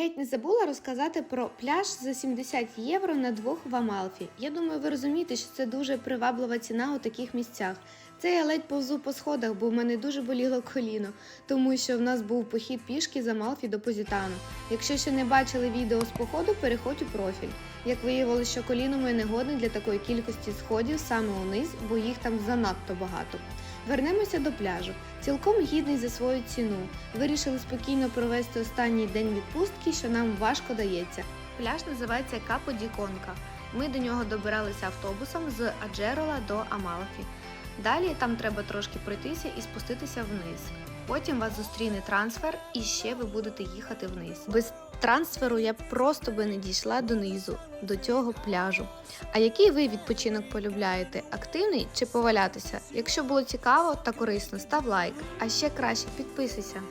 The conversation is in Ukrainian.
Геть не забула розказати про пляж за 70 євро на двох в Амалфі. Я думаю, ви розумієте, що це дуже приваблива ціна у таких місцях. Це я ледь повзу по сходах, бо в мене дуже боліло коліно, тому що в нас був похід пішки з Амалфі до Позітану. Якщо ще не бачили відео з походу, переходь у профіль. Як виявилося, що коліно моє не годне для такої кількості сходів саме униз, бо їх там занадто багато. Вернемося до пляжу. Цілком гідний за свою ціну. Вирішили спокійно провести останній день відпустки, що нам важко дається. Пляж називається Капо Діконка. Ми до нього добиралися автобусом з Аджерола до Амалфі. Далі там треба трошки пройтися і спуститися вниз. Потім вас зустріне трансфер, і ще ви будете їхати вниз. Без трансферу я просто би не дійшла донизу, до цього пляжу. А який ви відпочинок полюбляєте? Активний чи повалятися? Якщо було цікаво та корисно, став лайк, а ще краще підписуйся.